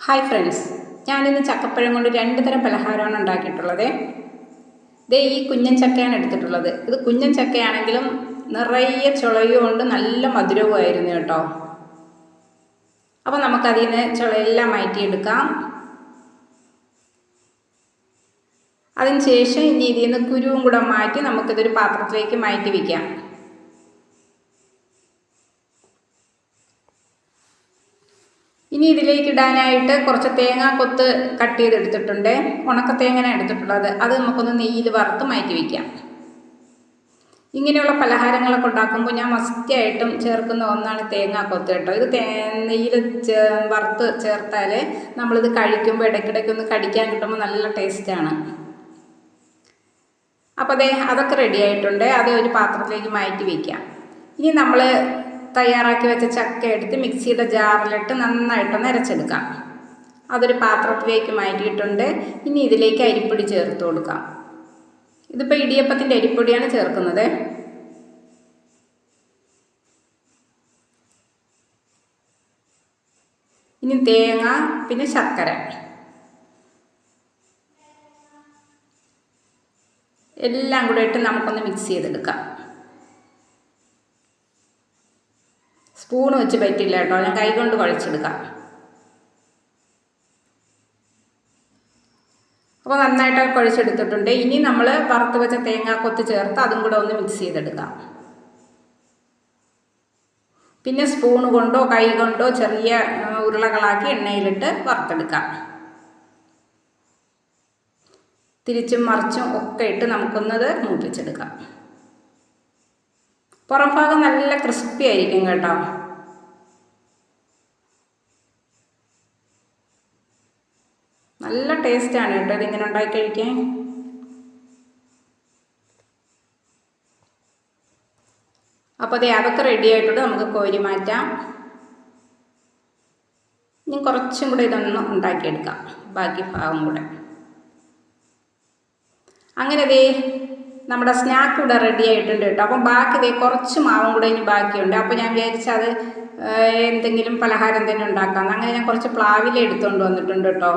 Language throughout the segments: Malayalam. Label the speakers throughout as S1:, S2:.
S1: ഹായ് ഫ്രണ്ട്സ് ഞാനിന്ന് ചക്കപ്പഴം കൊണ്ട് രണ്ട് തരം പലഹാരമാണ് ഉണ്ടാക്കിയിട്ടുള്ളത്. ദേ ഈ കുഞ്ഞൻ ചക്കയാണ് എടുത്തിട്ടുള്ളത്. ഇത് കുഞ്ഞൻ ചക്കയാണെങ്കിലും നിറയെ ചുളയും കൊണ്ട് നല്ല മധുരവുമായിരുന്നു കേട്ടോ. അപ്പോൾ നമുക്കതിൽ നിന്ന് ചുളയെല്ലാം മാറ്റിയെടുക്കാം. അതിന് ശേഷം ഇനി ഇതിൽ നിന്ന് കുരുവും കൂടെ മാറ്റി നമുക്കിതൊരു പാത്രത്തിലേക്ക് മാറ്റി വയ്ക്കാം ഇനി ഇതിലേക്ക് ഇടാനായിട്ട് കുറച്ച് തേങ്ങാക്കൊത്ത് കട്ട് ചെയ്തെടുത്തിട്ടുണ്ട്. ഉണക്ക തേങ്ങന എടുത്തിട്ടുള്ളത്. അത് നമുക്കൊന്ന് നെയ്യിൽ വറുത്ത് മാറ്റി വയ്ക്കാം ഇങ്ങനെയുള്ള പലഹാരങ്ങളൊക്കെ ഉണ്ടാക്കുമ്പോൾ ഞാൻ മസ്റ്റായിട്ടും ചേർക്കുന്ന ഒന്നാണ് തേങ്ങാക്കൊത്ത് കേട്ടോ. ഇത് തേ നെയ്യിൽ വറുത്ത് ചേർത്താൽ നമ്മളിത് കഴിക്കുമ്പോൾ ഇടയ്ക്കിടയ്ക്ക് ഒന്ന് കടിക്കാൻ കിട്ടുമ്പോൾ നല്ല ടേസ്റ്റാണ് അപ്പോൾ അതെ അതൊക്കെ റെഡി ആയിട്ടുണ്ട്. അത് ഒരു പാത്രത്തിലേക്ക് മാറ്റി വയ്ക്കാം ഇനി നമ്മൾ തയ്യാറാക്കി വെച്ച ചക്ക എടുത്ത് മിക്സിയുടെ ജാറിലിട്ട് നന്നായിട്ടൊന്ന് അരച്ചെടുക്കാം. അതൊരു പാത്രത്തിലേക്ക് മാറ്റിയിട്ടുണ്ട്. ഇനി ഇതിലേക്ക് അരിപ്പൊടി ചേർത്ത് കൊടുക്കാം. ഇതിപ്പോൾ ഇടിയപ്പത്തിന്റെ അരിപ്പൊടിയാണ് ചേർക്കുന്നത്. ഇനി തേങ്ങ പിന്നെ ശർക്കര. എല്ലാം കൂടെ ഇട്ട് നമുക്കൊന്ന് മിക്സ് ചെയ്തെടുക്കാം. സ്പൂൺ വെച്ച് പറ്റില്ല കേട്ടോ. ഞാൻ കൈ കൊണ്ട് കുഴച്ചെടുക്കാം. അപ്പോൾ നന്നായിട്ട് കുഴച്ചെടുത്തിട്ടുണ്ട്. ഇനി നമ്മൾ വറുത്ത് വെച്ച തേങ്ങാക്കൊത്ത് ചേർത്ത് അതും കൂടെ ഒന്ന് മിക്സ് ചെയ്തെടുക്കാം. പിന്നെ സ്പൂൺ കൊണ്ടോ കൈ കൊണ്ടോ ചെറിയ ഉരുളകളാക്കി എണ്ണയിലിട്ട് വറുത്തെടുക്കാം. തിരിച്ചും മറിച്ചും ഒക്കെ ഇട്ട് നമുക്കൊന്നത് മൂപ്പിച്ചെടുക്കാം. പുറം ഭാഗം നല്ല ക്രിസ്പി ആയിരിക്കും കേട്ടോ. നല്ല ടേസ്റ്റാണ് കേട്ടോ ഇതിങ്ങനെ ഉണ്ടാക്കി കഴിക്കാൻ. അപ്പോൾ അതെ അതൊക്കെ റെഡി ആയിട്ടുണ്ട്. നമുക്ക് കോരി മാറ്റാം. ഇനി കുറച്ചും കൂടെ ഇതൊന്ന് ഉണ്ടാക്കിയെടുക്കാം. ബാക്കി ഭാഗം കൂടെ. അങ്ങനെ ദേ നമ്മുടെ സ്നാക്ക് ഇവിടെ റെഡി ആയിട്ടുണ്ട് കേട്ടോ. അപ്പം ബാക്കി ദേ കുറച്ച് മാവും കൂടെ ഇനി ബാക്കിയുണ്ട്. അപ്പോൾ ഞാൻ വിചാരിച്ചത് എന്തെങ്കിലും പലഹാരം തന്നെ ഉണ്ടാക്കാം. അങ്ങനെ ഞാൻ കുറച്ച് പ്ലാവില എടുത്തുകൊണ്ട് വന്നിട്ടുണ്ട് കേട്ടോ.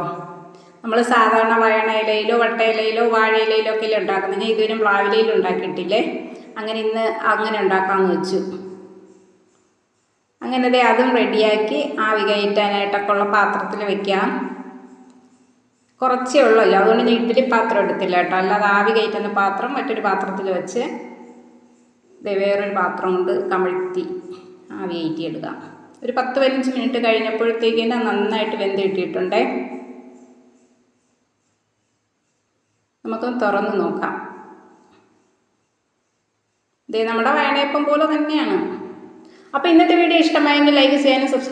S1: നമ്മൾ സാധാരണ വയണ ഇലയിലോ വട്ട ഇലയിലോ വാഴ ഇലയിലോ ഒക്കെ ഉണ്ടാക്കുന്നത്? ഞാൻ ഇതുവരും പ്ലാവിലയിൽ ഉണ്ടാക്കിയിട്ടില്ലേ? അങ്ങനെ ഇന്ന് അങ്ങനെ ഉണ്ടാക്കാമെന്ന് വെച്ചു. അങ്ങനെ ദേ അതും റെഡിയാക്കി ആവി കയറ്റാനായിട്ടൊക്കെ ഉള്ള പാത്രത്തിൽ വെക്കാം. കുറച്ചേ ഉള്ളല്ലോ. അതുകൊണ്ട് ഞാൻ പാത്രം എടുത്തില്ല കേട്ടോ. അല്ലാതെ ആവി കയറ്റുന്ന പാത്രം മറ്റൊരു പാത്രത്തിൽ വെച്ച് വേറൊരു പാത്രം കൊണ്ട് കമഴ്ത്തി ആവി കയറ്റിയെടുക്കാം ഒരു പത്ത് പതിനഞ്ച് മിനിറ്റ് കഴിഞ്ഞപ്പോഴത്തേക്കിന് നന്നായിട്ട് വെന്ത് കിട്ടിയിട്ടുണ്ടേ. നമുക്കൊന്ന് തുറന്ന് നോക്കാം. ഇതേ നമ്മുടെ വയണയപ്പം പോലെ തന്നെയാണ്. അപ്പോൾ ഇന്നത്തെ വീഡിയോ ഇഷ്ടമായെങ്കിൽ ലൈക്ക് ചെയ്യാനും സബ്സ്ക്രൈബ്